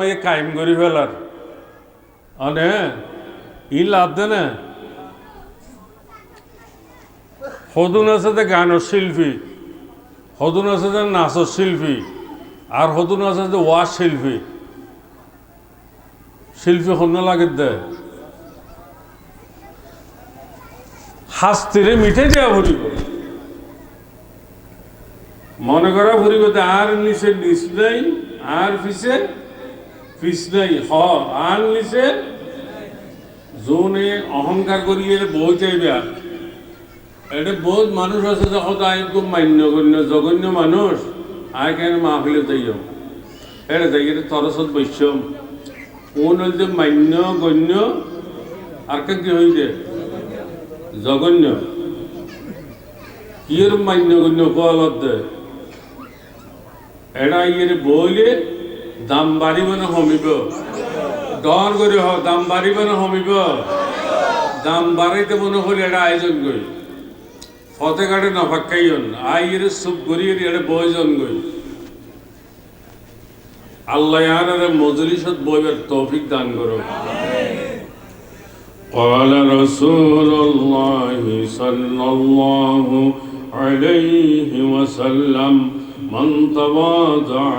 মেয়ে কায়েম করি ফেলার। অনে ই লাভ দে না। আছে যে গানের শিল্পী সদুন আছে যে নাচর শিল্পী, আর সদুন আছে যে ওয়াজ শিল্পী। শিল্পী হন্য লাগে দে। শাস্তিরে মিঠে দেওয়া ভরিব মনে করা ভরিব আর নিচে নিচ নাই, আর পিছে নাই হ আর নিচে যোনে অহংকার করিয়ে বই চাইবা এটা বহুত মানুষ আছে যে সদায় খুব মান্য গণ্য জঘন্য মানুষ। আয় কেন মাহফিলে যাইও এটা যাই এটা তরসত বৈশ্যম কোন হল মান্য গণ্য আর কে কি হইছে জঘন্য। কিয়ের মান্য গণ্য দে? এটা ইয়ে বইলে দাম বাড়িব না কমিব ডর করে হ দাম বাড়িব না কমিব দাম বাড়াইতে মনে হলে এটা আয়োজন করি ফতে কাটে নফাক্কাইন আইয়ের সুপ গড়িয়ে এটা বয়জন গই আল্লাহ আর মজলিসত বইবার তৌফিক দান করো قال رسول الله صلى الله عليه وسلم من تواضع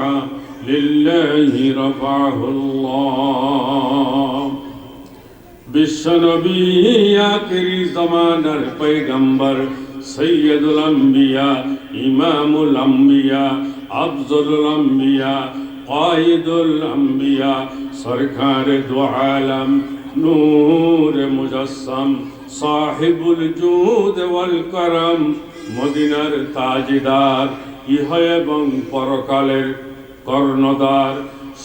لله رفعه الله বিশ্বনবী আখেরি জমানার পয়গম্বর সৈয়দুল আম্বিয়া ইমামুল আম্বিয়া আফজলুল আম্বিয়া কায়েদুল আম্বিয়া সরকার দু আলম নূর মুজাসসাম সাহিবুল জুদ ওয়াল করম মদিনার তাজদার ইহ এবং পরকালের কর্ণদার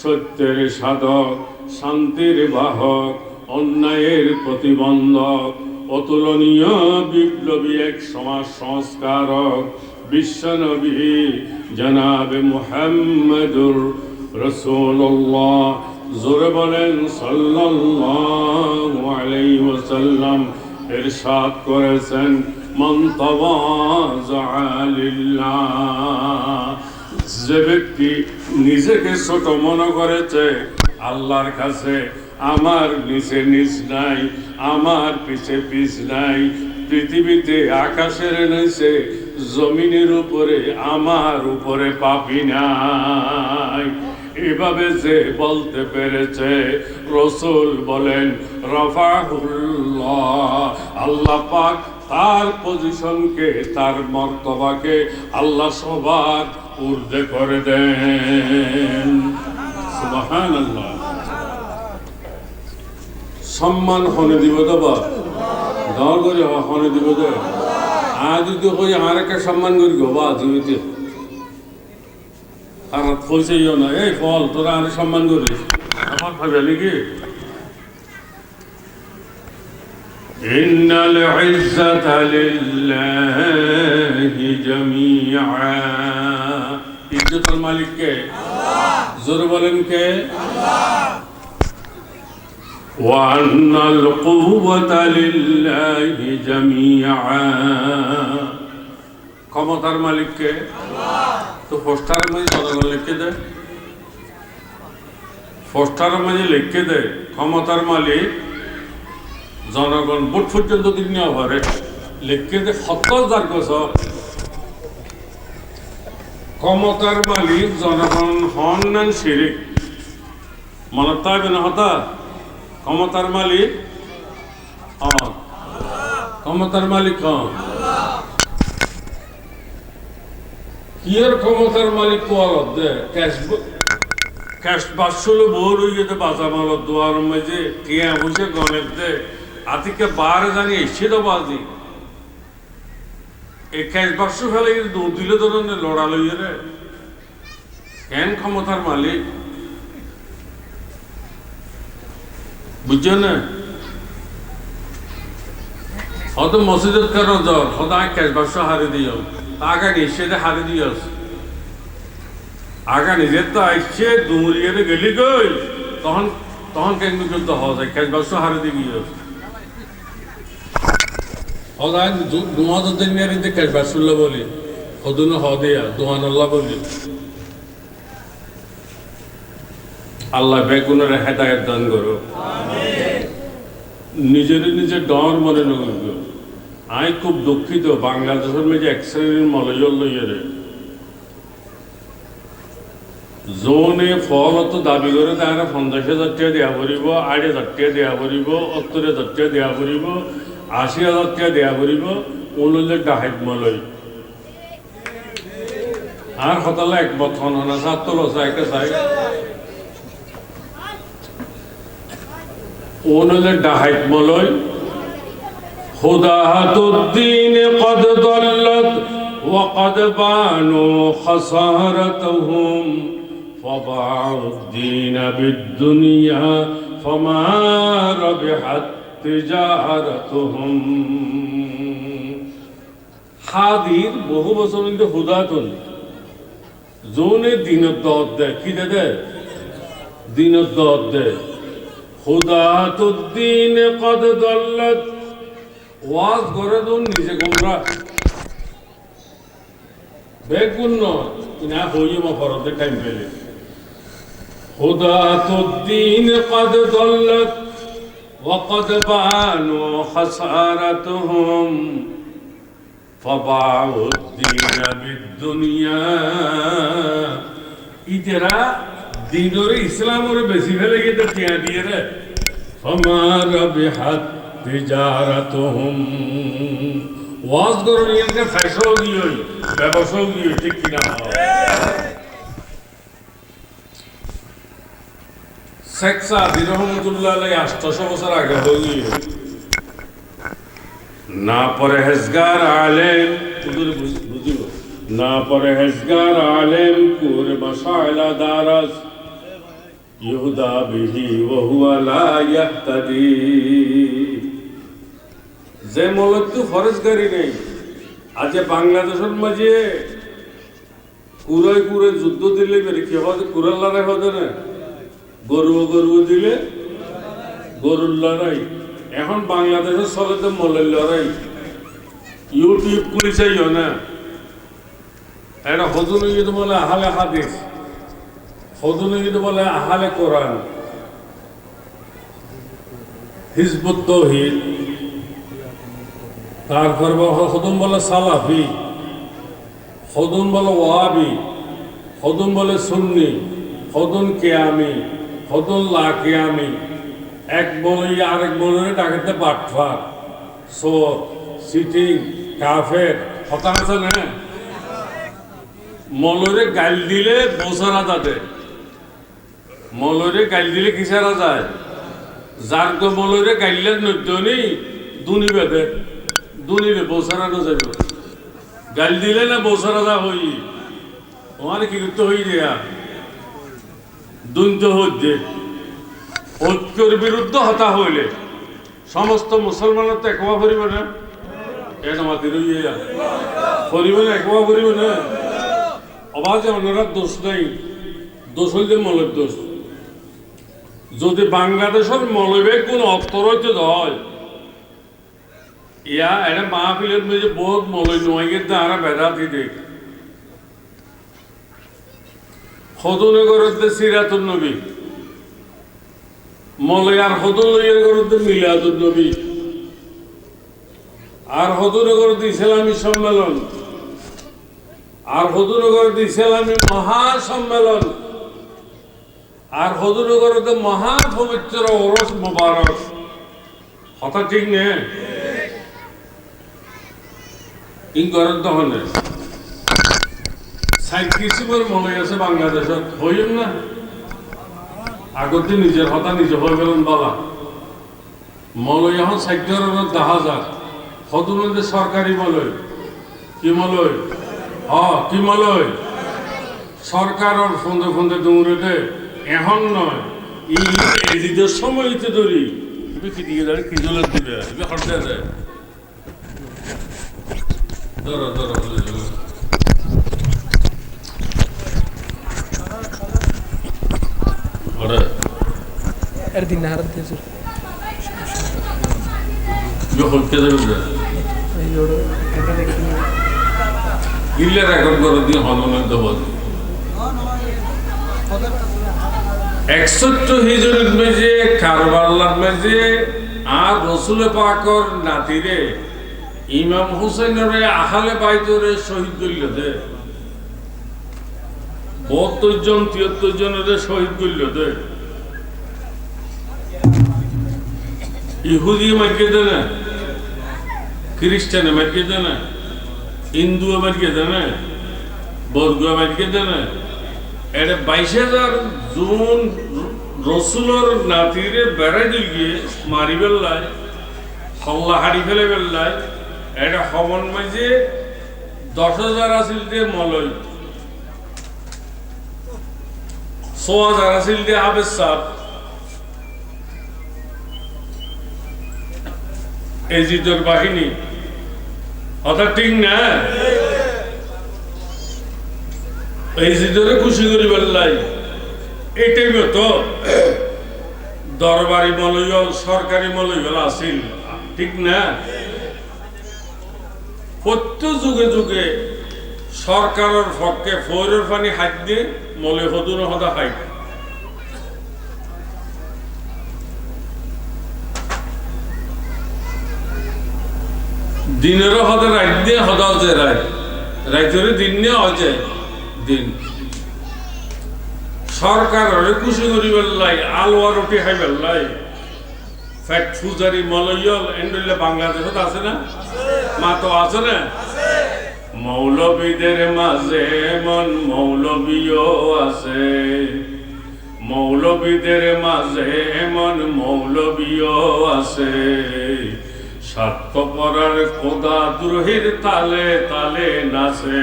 সত্যের সাধক, শান্তির বাহক, অন্যায়ের প্রতিবন্ধক, অতুলনীয় বিপ্লবী এক সমাজ সংস্কারক বিশ্বনবী জনাবে মুহাম্মদুর রসুল্লাহ জোরে বলেন, সাল্লাল্লাহু আলাইহি ওয়াসাল্লাম ইরশাদ করেছেন। মান তাওয়াযা লিল্লাহ যে ব্যক্তি নিজেকে ছোট মনে করেছে, আল্লাহর কাছে আমার নিচে নিচ নাই, আমার পিছে পিছ নাই, পৃথিবীতে আকাশের নিচে, জমিনের উপরে, আমার উপরে পাপি নাই। এভাবে যে বলতে পেরেছে, রসুল বলেন, রফাহুল্লাহ, আল্লাহ পাক তার পজিশনকে তার মর্তবাকে আল্লাহ সবার ঊর্ধ্বে করে দেন। সুবাহান আল্লাহ সম্মান হনে দিব দেবা দর করে হনে দিব দে আজ যদি কই একটা সম্মান করি গো, বা জীবিত আর পয়সাইও না। এই ফল তোরা আর সম্মান করিস? আমার ভাবে নাকি? إن العزة لله جميعا ইজ্জতের মালিক কে জোর বলেন কে وأن القوة لله جميعا ক্ষমতার মালিক কে তো পোস্টারের মাঝে জনগণ লিখে দেয় পোস্টারের মাঝে লিখে দেয় ক্ষমতার মালিক জনগণ বুট পর্যন্ত দিন নেওয়া পারে লিখে দেয় সত্তর হাজার গছ ক্ষমতার মালিক জনগণ হন নেন শিরিক মনে তাইবে না হতা, ক্ষমতার মালিক ক্ষমতার মালিক হন কিয়ের ক্ষমতার মালিক কোয়ালত দে? ক্যাশ ক্যাশ বাসলে বোর হয়ে যেতে বাজা মালত দোয়ার মাঝে টিয়া বসে গণের দে। এসে তো বাজি এই ক্যাশ বাক্স ফেলে দৌড় দিলে ধরনের লড়া লইয়ে কেন ক্ষমতার মালিক? বুঝছ না? হয়তো মসজিদের কারও জ্বর? সদায় ক্যাশ বাক্স হারে দিও আগা নিশ্চয় হারে দিও আগা নিজের তো আইসছে দুমুরিয়ে গেলি গই তখন তখন কেন হওয়া যায়? ক্যাশ বাক্স হারে দিয়ে গিয়ে সদায় দুমাদের দিন নিয়ে ক্যাশ বাক্স বলি হদুন হ দিয়া দুহান বলি। আল্লাহ বেগুনের হেদায়ত দান করো। নিজের নিজে ডর মনে নগর আমি খুব দুঃখিত বাংলাদেশের মেয়ে এক শ্রেণির মলজল লইয়ারে জোনে ফল অত দাবি করে তাহলে পঞ্চাশ হাজার টাকা দেওয়া পড়িব আড়াই হাজার টাকা দেওয়া পড়িব সত্তর হাজার টাকা দেওয়া পড়িব আশি হাজার টাকা দেওয়া পড়িব অনুলে ডাহাইত মলই আর হতালে একমত হন হনা সাত লসা একটা চাই অনুলে ডাহাইত মলই خداة الدين قد ضلت وقد بانوا خسارتهم فضاعوا الدين بالدنيا فما ربحت তিজাহারাতুহুম। হাদির বহু বছর কিন্তু হুদাতুন জোনে দিনের দত দেয়। কি দে দিনের দত দেয়। হুদাতুদ্দিন কদ দল্লত। ওয়াজ করে দুন নিজে গোমরা। বেগুন না হইয়ে মা ফরতে টাইম পেলে। হুদাতুদ্দিন কদ দল্লত। وقد بانوا خسارتهم فباعوا الدين بالدنيا ইতেরা দিনরে ইসলামরে বেশি ফেলে গিয়ে টিয়া দিয়ে রে আমার বিহাত তিজারাতুহুম ওয়াজ করুন ইয়াকে ফ্যাশন গিয়ে ব্যবসাও গিয়ে ঠিক কিনা শেখ সাদি রহমতুল্লাহ আলাই বছর আগে না পরহেজগার আলেম হুজুর বুঝ- বুঝিব না পরহেজগার আলেম কুর মশাইলা দারাস ইহুদা বিহি ওহুয়া ইয়াহতাদি। যে মলত্তু ফরজগারি নেই, আজ বাংলাদেশের মাঝে কুরাই কুরে যুদ্ধ দিলে বেরে কি হবে কুরার লড়াই হবে না। গরু গরু দিলে গরুর লড়াই। এখন বাংলাদেশের চলে তো মলের লড়াই। ইউটিউব খুলিছাইও না। এটা হজুন কিন্তু বলে আহালে হাদিস। হজুন কিন্তু বলে আহালে কোরআন। হিজবুত তৌহিদ। তারপর হদুন বলে সালাফি। হদুন বলে ওয়াবি হদুন বলে সুন্নি। হদুন কেয়ামি হদুন লা কেয়ামি। এক বলে আরেক বলে ডাকাতে পাটফার সোর সিটিং, কাফের হতাশ না মলরে গাল দিলে বসারা যাতে মলরে গাল দিলে কিসারা যায়? যার গো মলরে গাইলে নদ্যনি দুনি বেঁধে দুনিরে বসারানো যাবে গাল দিলে না বসারা যা হই। তোমার কি করতে হই দেয়া দুন্ত হচ্ছে ঐক্যর বিরুদ্ধে হতা হইলে সমস্ত মুসলমানের একবা করিব না। এটা মাতির করিব না একবা করিব না। অবাজে অন্যরা দোষ নাই। দোষ হইলে মলের দোষ। যদি বাংলাদেশের মলবে কোন অত্তরৈত হয়, ইয়া এটা মাহফিলের মধ্যে বহুত মলই নয়, কিন্তু আরা বেদাতি দেখ। সদনে করতে সিরাতুল নবী। মলয় আর সদন লইয়ের করতে মিলাদুল নবী। আর সদনে করতে ইসলামী সম্মেলন। আর সদনে করতে ইসলামী মহাসম্মেলন। আর করতে মহা পবিত্র ওরস মোবারক। কথা ঠিক নে? ইন করেন তখন ষাট কিসিমের মনে আছে বাংলাদেশত হইম না? আগতে নিজের হতা নিজে হয়ে গেলেন বাবা মলয় এখন ধরনের দেখা যাক। সদুমধ্যে সরকারি মলয়। কি মলয়? হ কি মলয়? সরকারের ফন্দে ফন্দে দৌড়েতে এখন নয়। ই সময়তে ধরি কি দিবে? দেয় ধরো ধরো ধরো, ধরো। ওরে এর দিন না হারাতে হুজুর যখন কে একষট্ট হিজুরের মেজে কারবাল্লার মেজে আর রসুল পাকর নাতিরে ইমাম হুসেনের আহালে বাইতরে শহীদ করিল দে বত্তর জন, তিয়াত্তর জনের শহীদ করিল দে। ইহুদি মার্কে দে না, খ্রিস্টানে মার্কে দে না হিন্দু মার্কে দে বর্গ মার্কে দে এটা বাইশ হাজার জুন রসুলর নাতিরে বেড়াই দিলগে মারি বেল্লায় হল্লা হারি ফেলে বেল্লায় এটা হবন মাঝে দশ হাজার আসিল দিয়ে মলয়। হাজার আসিল দিয়ে হাবের সাপ এজিদর বাহিনী অর্থাৎ ঠিক না এই জিদরে খুশি করি বেল্লাই এটাই মতো দরবারি মলয়ল সরকারি মলয়ল আসিল ঠিক না প্রত্যেক যুগে যুগে সরকারের পক্ষে ফৈরের পানি হাত দিয়ে মলে হদুর হদা হাইট দিনেরও হদা রাত দিয়ে হদা হচ্ছে রাত রাইতের দিন নিয়ে দিন। সরকারের খুশি করি বেল্লাই, আলোয়া রুটি খাই বেল্লাই। ফ্যাট ফুজারি, মলয়ল, এন্ডলে বাংলাদেশত আছে না? মা তো আছে না? মৌলবীদের মাঝে মন মৌলবীও আছে। মৌলবীদের মাঝে মন মৌলবীও আছে। স্বার্থপরার খোদা দ্রোহীর তালে তালে নাচে।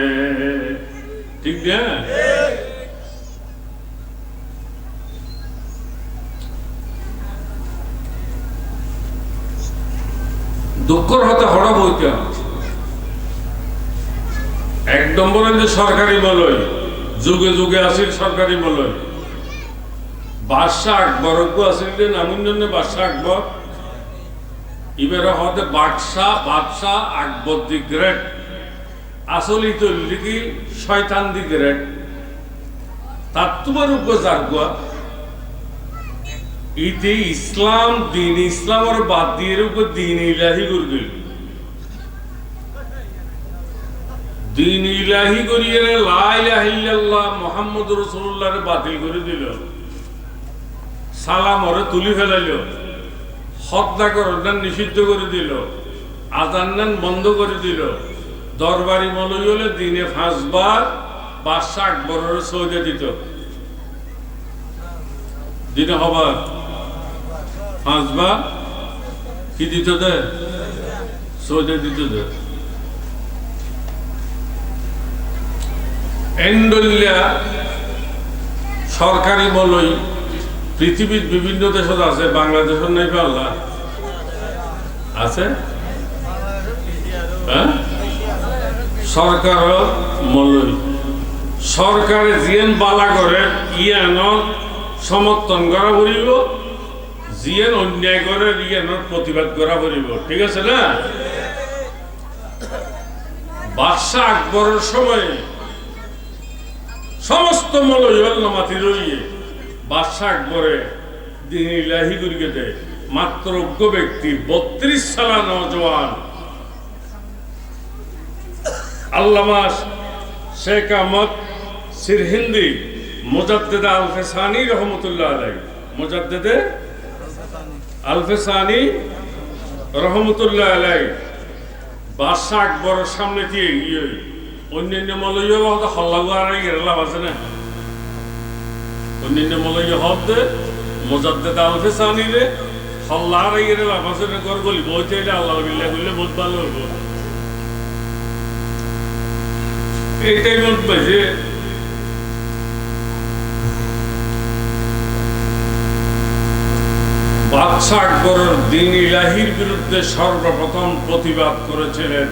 ঠিক না? দুঃখর হতে হড় বইতে এক নম্বরে যে সরকারি বলয় যুগে যুগে আসিল সরকারি বলয় বাদশাহ আকবর আসিল যে নামুন জন্য বাদশাহ আকবর। এবারে হতে বাদশাহ বাদশাহ আকবর দি গ্রেট। আসলি তো লিখি শয়তান দি গ্রেট। তার তোমার উপর জাগুয়া ইতে ইসলাম, দিন ইসলামের বাদ দিয়ে উপর দিন ইলাহি করে দিন ইলাহি করিয়ে লাইলাহিল্লাহ মোহাম্মদ রসুল্লাহরে বাতিল করে দিল। সালাম ওরে তুলি ফেলাইল। হত্যা করার নিষিদ্ধ করে দিল। আজান বন্ধ করে দিল। দরবারি মলই হলে দিনে পাঁচবার বাদশাহ আকবরের সৌদে দিত। দিনে হবার পাঁচবার কি দিত দে সৌদে দিত দে এন্ডলিয়া সরকারি বলই পৃথিবীর বিভিন্ন দেশত আছে বাংলাদেশের নাই পাল্লা আছে? হ্যাঁ? সরকার মলই সরকারে জিয়েন বালা করে ইয়ান সমর্থন করা পড়িব, জিয়েন অন্যায় করে ইয়ানোর প্রতিবাদ করা পড়িব। ঠিক আছে না? বাদশাহ আকবরের সময় সমস্ত মলয়ল মাতি রইয়ে বাদশাহ আকবরে দিন ইলাহি করিকে দেয় মাত্র ব্যক্তি বত্রিশ সালা নজওয়ান আল্লামা শেখ আহমদ সিরহিন্দি মুজাদ্দেদে আলফেসানি রহমতুল্লাহ আলাই মুজাদ্দেদে আলফেসানি রহমতুল্লাহ আলাই বাদশাহ আকবরের সামনে দিয়ে গিয়ে অন্যান্য মলয় হয়তো হল্লাগু আর লাভ আছে না? অন্যান্য মলয় হতে সানিরে হল্লা আর লাভ আছে না? বলি বইতে এটা আল্লাহ বিল্লাহ করলে বহুত ভালো এইটাই পাইছে আকবরের দিন ইলাহির বিরুদ্ধে সর্বপ্রথম প্রতিবাদ করেছিলেন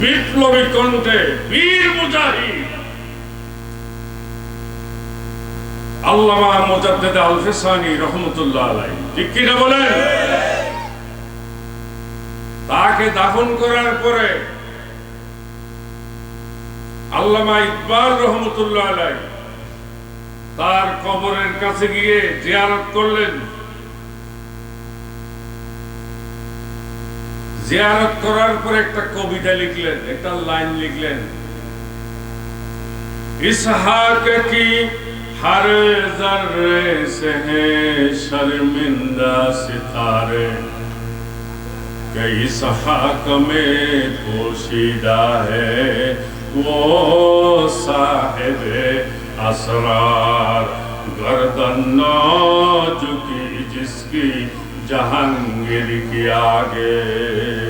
বিপ্লবী কণ্ঠে বীর মুজাহিদ। আল্লামা মুজাদ্দেদ আলফেসানি রহমতুল্লাহ আলাই ঠিক কিনা বলেন? তাকে দাফন করার পরে আল্লামা ইকবাল রহমতুল্লাহ আলাই তার কবরের কাছে গিয়ে জিয়ারত করলেন। জেয়ারত করার পর একটা কবিতা লিখলেন، একটা লাইন লিখলেন। اسحاق کی ہر ذرے سے ہیں شرمندہ ستارے کہ اسحاق میں پوشیدہ ہے وہ صاحب اسرار گردن نہ جس کی जहांगीर के आगे।